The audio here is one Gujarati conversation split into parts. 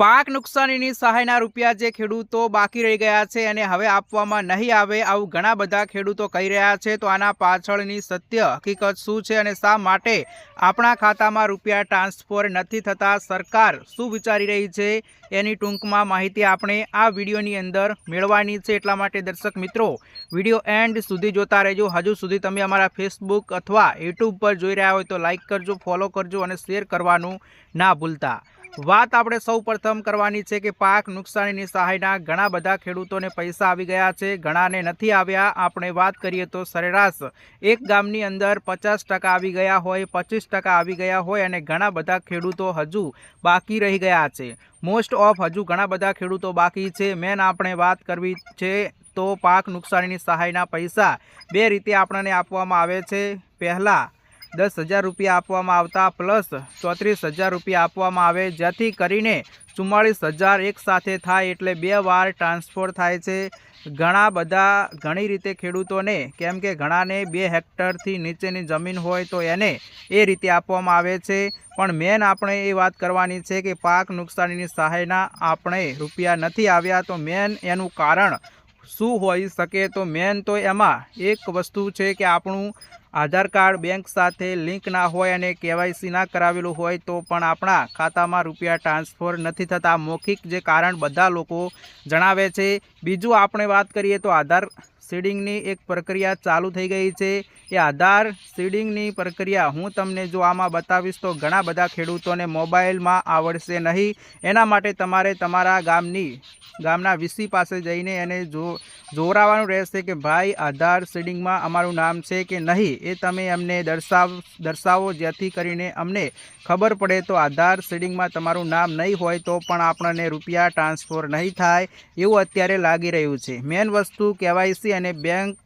પાક નુકસાનીની સહાયના રૂપિયા જે ખેડૂતો બાકી રહી ગયા છે અને હવે આપવામાં નહીં આવે આવું ઘણા બધા ખેડૂતો કહી રહ્યા છે, તો આના પાછળની સત્ય હકીકત શું છે અને શા માટે આપણા ખાતામાં રૂપિયા ટ્રાન્સફર નથી થતા, સરકાર શું વિચારી રહી છે એની ટૂંકમાં માહિતી આપણે આ વિડીયોની અંદર મેળવવાની છે. એટલા માટે દર્શક મિત્રો, વીડિયો એન્ડ સુધી જોતા રહેજો. હજુ સુધી તમે અમારા ફેસબુક અથવા યુટ્યુબ પર જોઈ રહ્યા હોય તો લાઇક કરજો, ફોલો કરજો અને શેર કરવાનું ના ભૂલતા. વાત આપણે સૌ પ્રથમ કરવાની છે કે પાક નુકસાનીની સહાયના ઘણા બધા ખેડૂતોને પૈસા આવી ગયા છે, ઘણાને નથી આવ્યા. આપણે વાત કરીએ તો સરેરાશ એક ગામની અંદર પચાસ ટકા આવી ગયા હોય, પચીસ ટકા આવી ગયા હોય અને ઘણા બધા ખેડૂતો હજુ બાકી રહી ગયા છે. મોસ્ટ ઓફ હજુ ઘણા બધા ખેડૂતો બાકી છે. મેન આપણે વાત કરવી છે તો પાક નુકસાનીની સહાયના પૈસા બે રીતે આપણને આપવામાં આવે છે. પહેલાં દસ હજાર રૂપિયા આપવામાં આવતા પ્લસ ચોત્રીસ હજાર રૂપિયા આપવામાં આવે, જેથી કરીને ચુમ્માળીસ હજાર એક સાથે થાય એટલે બે વાર ટ્રાન્સફર થાય છે. ઘણા બધા ઘણી રીતે ખેડૂતોને, કેમ કે ઘણાને બે હેક્ટરથી નીચેની જમીન હોય તો એને એ રીતે આપવામાં આવે છે. પણ મેન આપણે એ વાત કરવાની છે કે પાક નુકસાનીની સહાયના આપણે રૂપિયા નથી આવ્યા, તો મેન એનું કારણ શું હોઈ શકે તો મેન તો એમાં એક વસ્તુ છે કે આપણું આધાર કાર્ડ બેંક સાથે લિંક ના હોય અને કેવાયસી ના કરાવેલું હોય તો પણ આપણા ખાતામાં રૂપિયા ટ્રાન્સફર નથી થતા. મૌખિક જે કારણ બધા લોકો જણાવે છે. બીજું આપણે વાત કરીએ તો આધાર સીડિંગની એક પ્રક્રિયા ચાલુ થઈ ગઈ છે. એ આધાર સીડિંગની પ્રક્રિયા હું તમને જો આમાં બતાવીશ તો ઘણા બધા ખેડૂતોને મોબાઈલમાં આવડશે નહીં. એના માટે તમારે તમારા ગામની ગામના વીસી પાસે જઈને એને જો જોરાવાનું રહેશે કે ભાઈ, આધાર સીડિંગમાં અમારું નામ છે કે નહીં, એ તમે અમને દર્શાવ, દર્શાવો, જેથી કરીને અમને ખબર પડે તો આધાર સીડિંગમાં તમારું નામ નહીં હોય તો પણ આપણને રૂપિયા ટ્રાન્સફર નહીં થાય એવું અત્યારે લાગી રહ્યું છે. મેન વસ્તુ કેવાયસી અને બેંક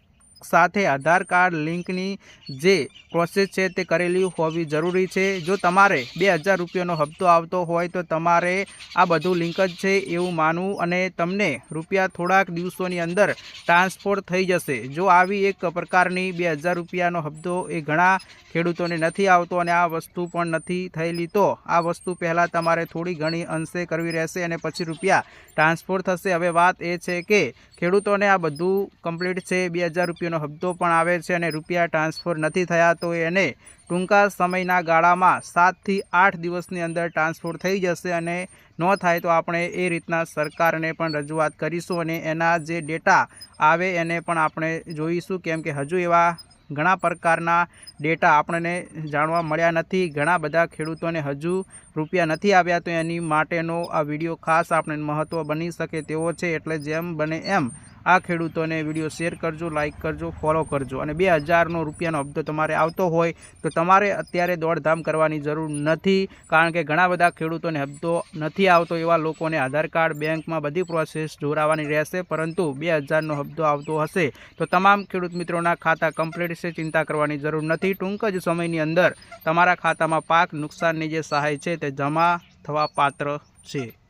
સાથે આધાર કાર્ડ લિંકની જે પ્રોસેસ છે તે કરેલી હોવી જરૂરી છે. જો તમારે બે હજાર રૂપિયાનો હપ્તો આવતો હોય તો તમારે આ બધું લિંક જ છે એવું માનવું અને તમને રૂપિયા થોડાક દિવસોની અંદર ટ્રાન્સફર થઈ જશે. જો આવી એક પ્રકારની બે હજાર રૂપિયાનો હપ્તો એ ઘણા ખેડૂતોને નથી આવતો અને આ વસ્તુ પણ નથી થયેલી, તો આ વસ્તુ પહેલાં તમારે થોડી ઘણી અંશે કરવી રહેશે અને પછી રૂપિયા ટ્રાન્સફર થશે. હવે વાત એ છે કે ખેડૂતોને આ બધું કમ્પ્લીટ છે બે હજાર રૂપિયાનો હપ્તો પણ આવે છે અને રૂપિયા ટ્રાન્સફર નથી થયા, તો એને ટૂંકા સમયના ગાળામાં સાતથી આઠ દિવસની અંદર ટ્રાન્સફર થઈ જશે અને ન થાય તો આપણે એ રીતના સરકારને પણ રજૂઆત કરીશું અને એના જે ડેટા આવે એને પણ આપણે જોઈશું. કેમ કે હજુ એવા ઘણા પ્રકારના ડેટા આપણને જાણવા મળ્યા નથી. ઘણા બધા ખેડૂતોને હજુ રૂપિયા નથી આવ્યા, તો એની માટેનો આ વીડિયો ખાસ આપણે મહત્ત્વ બની શકે તેવો છે. એટલે જેમ બને એમ આ ખેડૂતોને વીડિયો શેર કરજો લાઇક કરજો ફોલો કરજો. અને બે હજારનો રૂપિયાનો હપ્તો તમારે આવતો હોય તો તમારે અત્યારે દોડધામ કરવાની જરૂર નથી, કારણ કે ઘણા બધા ખેડૂતોને હપ્તો નથી આવતો એવા લોકોને આધાર કાર્ડ, બેંકમાં બધી પ્રોસેસ જોરાવાની રહેશે, પરંતુ બે હજારનો હપ્તો આવતો હશે તો તમામ ખેડૂત મિત્રોના ખાતા કમ્પ્લીટ છે, ચિંતા કરવાની જરૂર નથી. ટૂંક જ સમયની અંદર તમારા ખાતામાં પાક નુકસાનની જે સહાય છે તે જમા થવા પાત્ર છે.